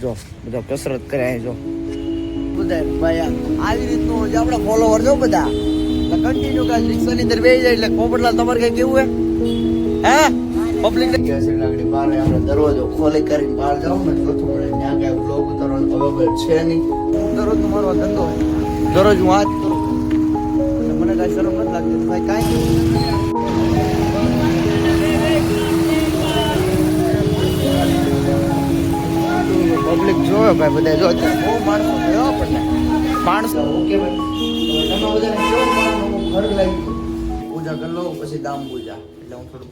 જો બધા કસરત કરે અહીં જો. બધા ભાઈ આ- આવી રીતનું જે આપણા ફોલોવર જો બધા. કન્ટિન્યુ કાલ રિક્ષાની અંદર બેસી જાય એટલે પોપટલાલ તમારે કઈ કેવું હે? હે? પબ્લિક એટલે બહાર આપણે દરવાજો ખોલી કરીને બહાર જાવ ને ચોથું પડે ત્યાં કઈ બ્લોગ ઉતારવાનો અવેલેબલ છે નહીં. દરરોજ મારો ધંધો. દરરોજ હું આ જ કરું. મને કાંઈ શરમ નથી લાગતી. ભાઈ કાંઈ પબ્લિક જોયો ભાઈ બધા જો અત્યારે બહુ માણસો થયો આપણને. માણસો. ઓકે ભાઈ. તમે બધાને કેવો માણસનો ઘર લાગી પૂજા કરી લો પછી દામ પૂજા. એટલે હું થોડું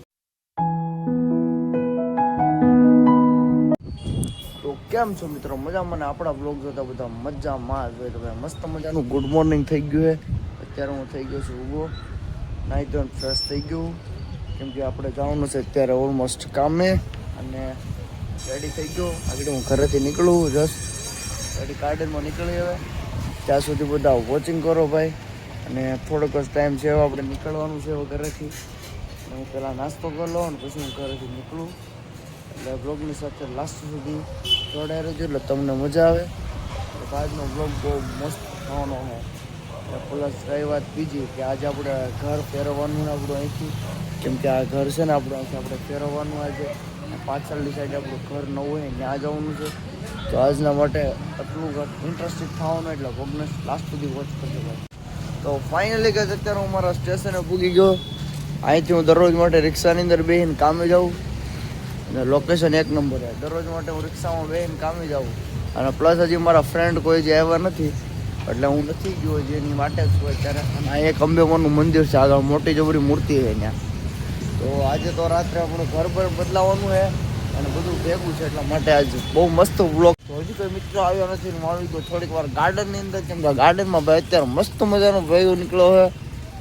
તો કેમ છો મિત્રો? મજામાં મને આપણા બ્લોગ જોતા બધા મજામાં જ હોય. તો ભાઈ મસ્ત મજાનું ગુડ મોર્નિંગ થઈ ગયું છે અત્યારે હું થઈ ગયો છું ઊભો. નાઈ ધોઈને ફ્રેશ થઈ ગયું. કેમ કે આપણે જવાનું છે અત્યારે ઓલમોસ્ટ કામે. અને રેડી થઈ ગયો. આગળ હું ઘરેથી નીકળું જસ્ટ રેડી ગાર્ડનમાં નીકળી હવે. ત્યાં સુધી બધા વોચિંગ કરો ભાઈ. અને થોડોક જ ટાઈમ છે આપણે નીકળવાનું છે ઘરેથી. હું પહેલાં નાસ્તો કરી લઉં અને પછી હું ઘરેથી નીકળું. એટલે બ્લોગની સાથે લાસ્ટ સુધી જોડાઈ રહેજો, એટલે તમને મજા આવે. એટલે આજનો બ્લોગ બહુ મસ્ત થવાનો છે. પ્લસ રહી વાત બીજી કે આજે આપણે ઘર ફેરવવાનું આપણું અહીંથી. કેમ કે આ ઘર છે ને આપણું અહીંથી આપણે ફેરવવાનું આજે. પાછળની સાઈડ આપણું ઘર નવું હોય, ત્યાં જવાનું છે. તો આજના માટે આટલું ઇન્ટરેસ્ટેડ થવાનું એટલે પગને લાસ્ટ સુધી વોચ કરજો ભાઈ. તો ફાઇનલી કે અત્યારે હું મારા સ્ટેશને પૂગી ગયો. અહીંથી હું દરરોજ માટે રિક્ષાની અંદર બેહીને કામે જાઉં. અને લોકેશન એક નંબર છે. દરરોજ માટે હું રિક્ષામાં બેહીને કામે જાઉં. અને પ્લસ હજી મારા ફ્રેન્ડ કોઈ જે આવ્યા નથી, એટલે હું નથી ગયો જેની માટે જ છું અત્યારે અને એક અંબેમાનું મંદિર છે, આગળ મોટી જબરી મૂર્તિ છે ત્યાં. તો આજે તો રાત્રે આપણું ઘર પર બદલાવાનું છે અને બધું ભેગું છે એટલા માટે આજે બહુ મસ્ત બ્લોગ હજી કોઈ મિત્રો આવ્યો નથી મારું તો થોડીક વાર ગાર્ડનની અંદર, કેમ કે ગાર્ડનમાં ભાઈ અત્યારે મસ્ત મજાનો ભાઈઓ નીકળ્યો છે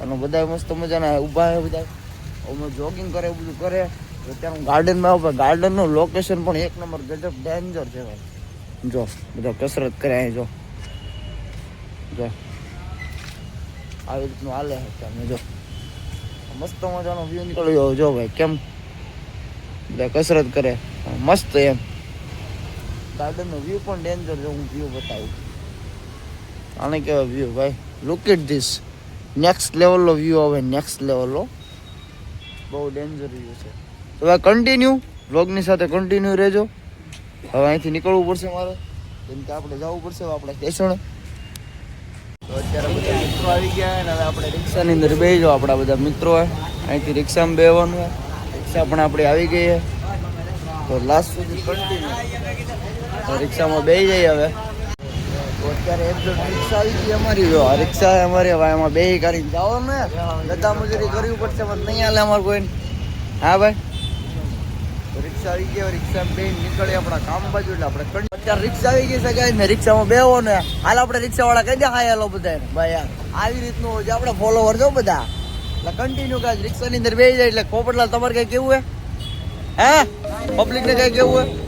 અને બધા મસ્ત મજાના ઊભા છે બધા અમે જોગિંગ કરે, બધું કરે. તો અત્યારે હું ગાર્ડનમાં આવું ગાર્ડનનું લોકેશન પણ એક નંબર ગજબ ડેન્જર છે ભાઈ. જો, બધા કસરત કરે અહીં, જો. જો. આવી રીતનું હાલે તમે જો. મસ્ત મજાનો વ્યૂ નીકળ્યો. જો ભાઈ, કેમ? બધા કસરત કરે. મસ્ત એમ. ગાર્ડનનો વ્યૂ પણ ડેન્જર છે, હું વ્યૂ બતાવું. આને કેવા વ્યૂ ભાઈ? લુક ઇટ ધીસ નેક્સ્ટ લેવલનો વ્યૂ આવે નેક્સ્ટ લેવલનો બહુ ડેન્જર વ્યૂ છે. તો હવે કન્ટિન્યુ વ્લોગની સાથે કન્ટિન્યુ રહેજો. હવે અહીંથી નીકળવું પડશે મારે. કેમ કે આપણે જવું પડશે આપણે સ્ટેશને. અત્યારે રિક્ષાની અંદર જાઓ. આપણા બધા મિત્રો હોય અહીંથી રિક્ષામાં બેવાનું રિક્ષા પણ આપણે આવી ગઈ છે. તો લાસ્ટ સુધી કન્ટિન્યુ રિક્ષામાં બેસી જઈએ હવે. રિક્ષા અમારી. જો, આ રિક્ષા અમારી. એમાં બે કરીને જાઓ ને બધા મજૂરી કરવી પડશે, પણ નહીં હાલે અમારે કોઈ હા ભાઈ? રિક્ષા આવી ગઈ રિક્ષા બે નીકળે આપણા કામ બાજુ, એટલે આપણે અત્યારે રિક્ષા આવી ગઈ છે ને રિક્ષામાં બેહો ને હાલ આપણે રિક્ષા વાળા કહી દે હા હેલો બધા ભાઈ યાર આવી રીતનું જે આપણે ફોલોવર છો બધા. એટલે કન્ટિન્યુ કાંઈ રિક્ષાની અંદર બેસી જાય, એટલે પોપટલાલ તમારે કઈ કેવું હે? હે? પબ્લિક ને કઈ કેવું હે?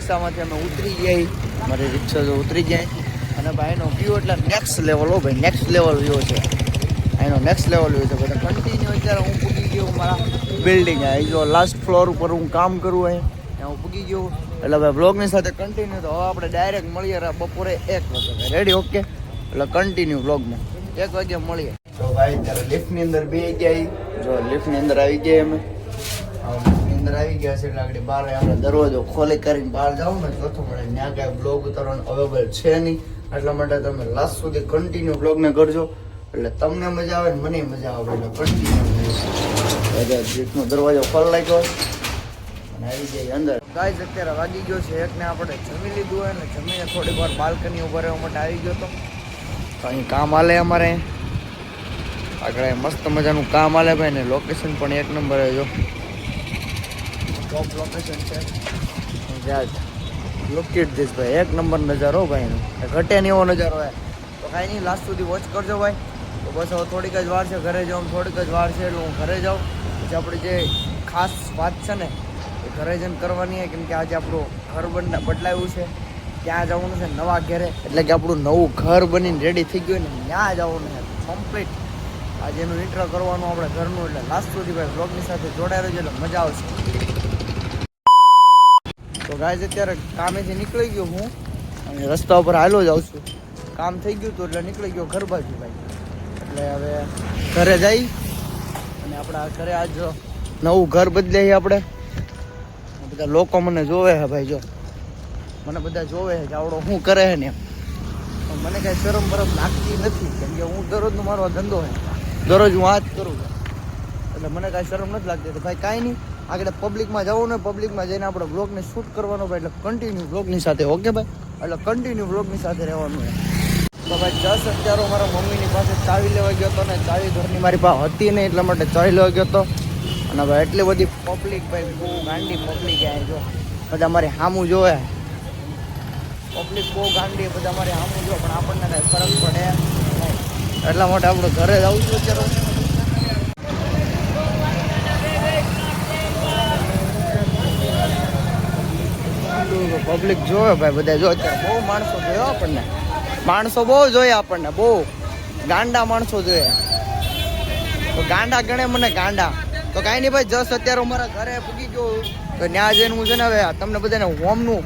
રિક્ષામાંથી અમે ઉતરી ગયા. મારી રિક્ષા જો ઉતરી જાય અને ભાઈ એનો વ્યૂ એટલે નેક્સ્ટ લેવલ હો ભાઈ નેક્સ્ટ લેવલ વ્યૂ છે. એનો નેક્સ્ટ લેવલ વ્યૂ છે. બધા કન્ટિન્યુ અત્યારે હું પૂગી ગયો મારા બિલ્ડિંગ આવી જો લાસ્ટ ફ્લોર ઉપર હું કામ કરું અહીં, ત્યાં હું પૂગી ગયો. એટલે ભાઈ બ્લોગની સાથે કન્ટિન્યુ તો હવે આપણે ડાયરેક્ટ મળીએ બપોરે એક વાગે. રેડી ઓકે એટલે કન્ટિન્યુ બ્લોગમાં એક વાગે મળીએ. તો ભાઈ અત્યારે લિફ્ટની અંદર બે ગયા જો લિફ્ટની અંદર આવી ગયા અમે. અંદર આવી ગયા છે એટલે આગળ બહાર આપણે દરવાજો ખોલી કરીને બહાર જાઓ ને ચોથું મળે. ત્યાં કાંઈ બ્લોગ ઉતારવાનું અવેલેબલ છે નહીં. એટલા માટે તમે લાસ્ટ સુધી કન્ટિન્યુ બ્લોગને કરજો. એટલે તમને મજા આવે ને મને મજા આવે એટલે કન્ટિન્યુ દરવાજો ખોલ લાગ્યો અને આવી જાય અંદર. ગાય અત્યારે વાગી ગયો છે એકને આપણે જમી લીધું હોય ને જમીને થોડીક વાર બાલ્કની ઉપર રહેવા માટે આવી ગયો તો તો અહીં કામ હાલે અમારે. આગળ મસ્ત મજાનું કામ હાલે ભાઈ ને લોકેશન પણ એક નંબર જો. ટોપ લોકેશન છે લુક ઇટ ધીસ ભાઈ. એક નંબર નજારો, ભાઈ. ઘટે નહીં એવો નજારો હોય તો કાંઈ નહીં લાસ્ટ સુધી વોચ કરજો, ભાઈ. તો બસ હવે થોડીક જ વાર છે, ઘરે જાઉં, થોડીક જ વાર છે, એટલે હું ઘરે જાઉં. પછી આપણી જે ખાસ વાત છે ને, એ ઘરે જઈને કરવાની કેમ કે આજે આપણું ઘર બદલાયું છે. ત્યાં જવાનું છે, નવા ઘરે. એટલે કે આપણું નવું ઘર બનીને રેડી થઈ ગયું ને, ત્યાં જવાનું છે કમ્પ્લીટ આજે એનું ઇન્ટ્રો કરવાનું આપણે ઘરનું, એટલે લાસ્ટ સુધી ભાઈ બ્લોગની સાથે જોડાયેલું છે એટલે મજા આવશે. તો ગાય અત્યારે કામેથી નીકળી ગયો હું અને રસ્તા ઉપર હાલો જાઉં છું. કામ થઈ ગયું હતું એટલે નીકળી ગયો ઘર બાજુ ભાઈ. એટલે હવે ઘરે જઈ અને આપણા ઘરે આજ નવું ઘર બદલે છે આપણે. બધા લોકો મને જોવે છે ભાઈ જો. મને બધા જોવે છે કે આવડો શું કરે છે ને એમ. મને કાંઈ શરમ બરમ લાગતી નથી, કેમ કે હું દરરોજનો મારો ધંધો છે. દરરોજ હું આ જ કરું છું. એટલે મને કાંઈ શરમ નથી લાગતી. તો ભાઈ કાંઈ નહીં. આગળ પબ્લિકમાં જવું ને પબ્લિકમાં જઈને આપણે બ્લોગને શૂટ કરવાનો ભાઈ એટલે કન્ટિન્યુ બ્લોગની સાથે ઓકે ભાઈ? એટલે કન્ટિન્યુ બ્લોગની સાથે રહેવાનું છે. તો ભાઈ જસ અત્યારે મારા મમ્મીની પાસે ચાવી લેવા ગયો હતો ને, ચાવી ઘરની મારી પાસે હતી નહીં, એટલા માટે ચાવી લેવા ગયો હતો. અને ભાઈ, એટલી બધી પબ્લિક ભાઈ, બહુ ગાંડી પબ્લિક આવી જો. બધા મારે સામું જોવે. પબ્લિક બહુ ગાંડી બધા મારે સામું જો પણ આપણને કાંઈ ફરક પડે એટલા માટે આપણે ઘરે જ આવું છું અત્યારે. પબ્લિક જોયો ભાઈ બધા જો અત્યારે બહુ માણસો જોયો આપણને. માણસો બહુ જોઈએ આપણને, બહુ. ગાંડા માણસો જોઈએ તો ગાંડા ગણે મને ગાંડા. તો કાંઈ નહીં ભાઈ, જસ અત્યારે અમારા મારા ઘરે પૂગી ગયો તો ત્યાં જઈને હું છે ને હવે તમને બધાને હોમનું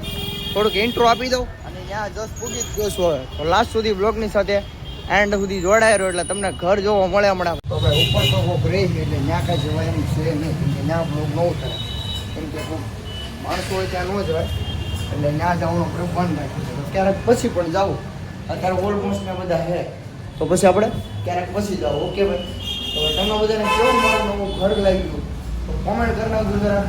થોડુંક ઇન્ટ્રો આપી દઉં. અને ત્યાં જસ પૂગી જ ગયો છું હવે. તો લાસ્ટ સુધી બ્લોગની સાથે એન્ડ સુધી જોડાય રહ્યો એટલે તમને ઘર જોવા મળે હમણાં. તો ઉપર તો કોક એટલે ત્યાં કાંઈ જવાય એમ છે નહીં. ત્યાં બ્લોગ ન ઉતરે. કેમ કે માણસો હોય ત્યાં ન જ હોય. એટલે ત્યાં જવાનો આપણે બંધ રાખીએ ક્યારેક પછી પણ જાવું અત્યારે ઓલમોસ્ટ ને બધા હે. તો પછી આપણે? ક્યારેક પછી જાવ ઓકે ભાઈ? તો તમને બધાને કેવું મારું નવું ઘર લાગ્યું? તો કોમેન્ટ કરી નાખજો જરા.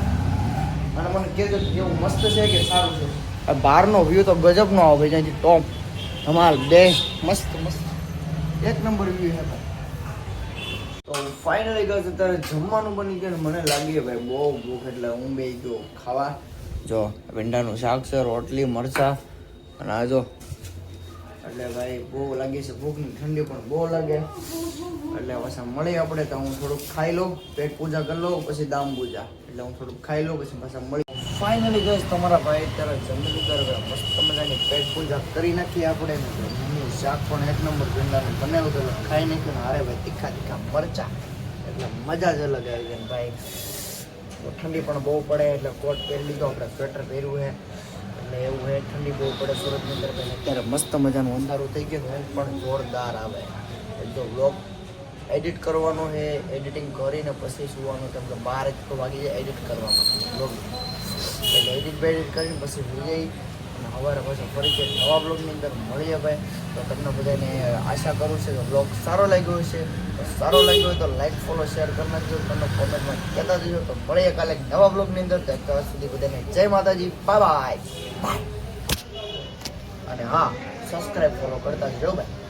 અને મને કહેજો કેવું મસ્ત છે કે સારું છે? આ બહારનો વ્યૂ તો ગજબનો આવે ભાઈ જ્યાંથી ટોપ ધમાલ બેસ્ટ મસ્ત મસ્ત. એક નંબર વ્યૂ હે ભાઈ. તો ફાઇનલી ગયો અત્યારે જમવાનું બની ગયું ને મને લાગી ભાઈ બહુ ભૂખ એટલે હું બે ગયો ખાવા. જો, ભીંડાનું શાક છે, રોટલી, મરચા. અને આ જો, એટલે ભાઈ બહુ લાગે છે ભૂખની ઠંડી, પણ બહુ લાગે. એટલે પાછા મળી આપણે, તો હું થોડુંક ખાઈ લઉં, પેટ પૂજા કરી લઉં, પછી દામ પૂજા. એટલે હું થોડુંક ખાઈ લઉં, પછી પાછા મળી. ફાઇનલી ગઈશ તમારા ભાઈ અત્યારે જમી લીધા મસ્ત મજાની પેટ પૂજા કરી નાખી આપણે મમ્મી શાક પણ એક નંબર ભીંડાનું બનાવ્યું તો ખાઈ નાખ્યું હારે ભાઈ તીખા તીખા મરચા. એટલે મજા જ અલગ આવી ગઈ ભાઈ. ઠંડી પણ બહુ પડે, એટલે કોટ પહેરી લીધો, આપણે સ્વેટર પહેર્યું છે. એટલે એવું છે, ઠંડી બહુ પડે સુરતની અંદર અત્યારે મસ્ત મજાનું અંધારું થઈ ગયું ઊંઘ પણ જોરદાર આવે. એક વ્લોગ એડિટ કરવાનો છે એડિટિંગ કરીને પછી સુવાનું, કેમ કે બાર એક વાગી જાય એડિટ કરવામાં બ્લોગ એટલે એડિટ બેડિટ કરીને પછી સુઈ જઈ અને સવારે પછી એક નવા બ્લોગની અંદર મળીએ ભાઈ. તો તમને બધાને આશા કરું છું કે બ્લોગ સારો લાગ્યો હશે. તો સારો લાગ્યો હોય તો લાઈક ફોલો શેર કરી નાખજો. તમને કોમેન્ટમાં કહેતા જજો. તો મળીએ કાલે નવા બ્લોગની અંદર. ત્યાં સુધી બધાને જય માતાજી. બાય બાય અને હા સબસ્ક્રાઈબ ફોલો કરતા જજો ભાઈ.